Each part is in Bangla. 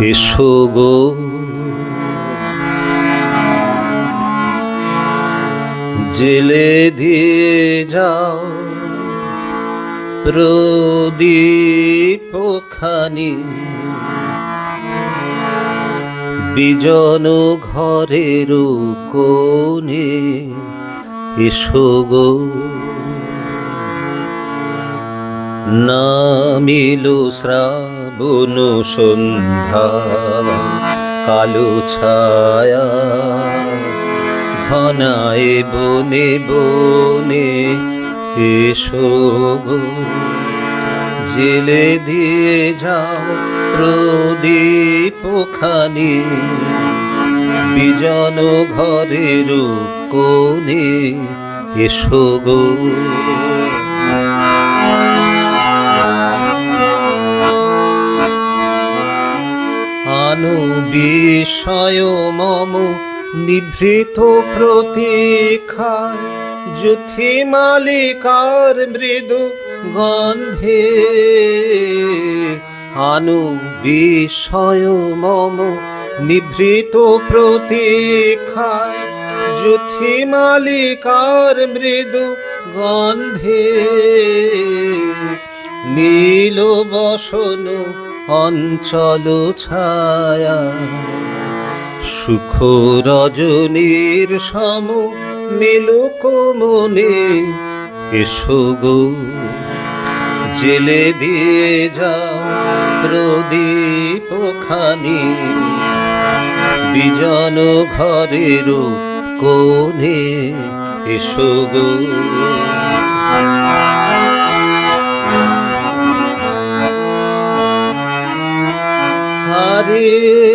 এসো গো। জেলে দিয়ে যাও। প্রদীপ খানি। বিজন ঘরের কোণে এসো গো। নামিল শ্রাবণ সন্ধ্যা, কালো ছায়া, ঘনায় বনে বনে এসো গো। জেলে দিয়ে যাও প্রদীপ খানি, বিজন ঘরের কোণে এসো গো। আনু বিষয় মম নিভৃত প্রতীক্ষায় যুথি মালিকার মৃদু গন্ধে। আনু বিষয় মম নিভৃত প্রতীক্ষায় যুথি মালিকার মৃদু গন্ধে। নীল বসন অঞ্চল ছায়া সুখ রজনীর সম মেলুক মনে। এসো গো, জেলে দিয়ে যাও প্রদীপ খানি। বিজন ঘরের কোণে এসো গো।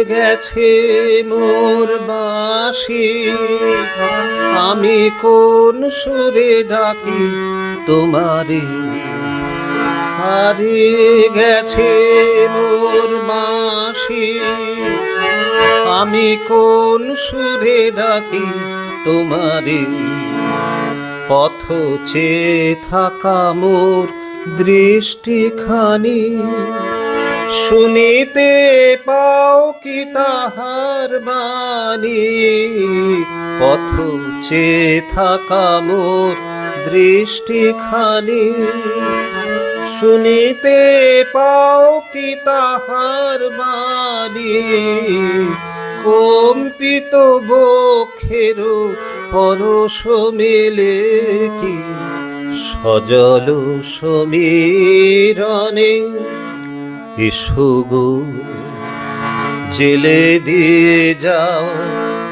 গেছে মোর বাসি আমি কোন সুরে ডাকি তোমারে? হারিয়ে গেছে মোর বাসি আমি কোন সুরে ডাকি তোমারে? পথ চেয়ে থাকা মোর দৃষ্টিখানি। শুনিতে পাও কি তাহার বাণী? পথ চেয়ে থাকা মোর দৃষ্টিখানি। শুনিতে পাও কি তাহার বাণী? কম্পিত বক্ষের পরশ মেলে কি? সজল সমীরণে এসো গো। জেলে দিয়ে যাও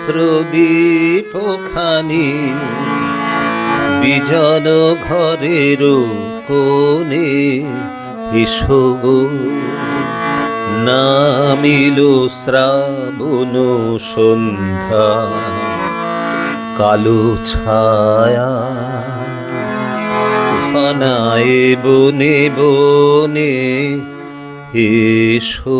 প্রদীপ খানি বিজন ঘরের কোণে এসো গো। নামিল শ্রাবণ সন্ধ্যা, কালো ছায়া ঘনায় বনে বনে এসো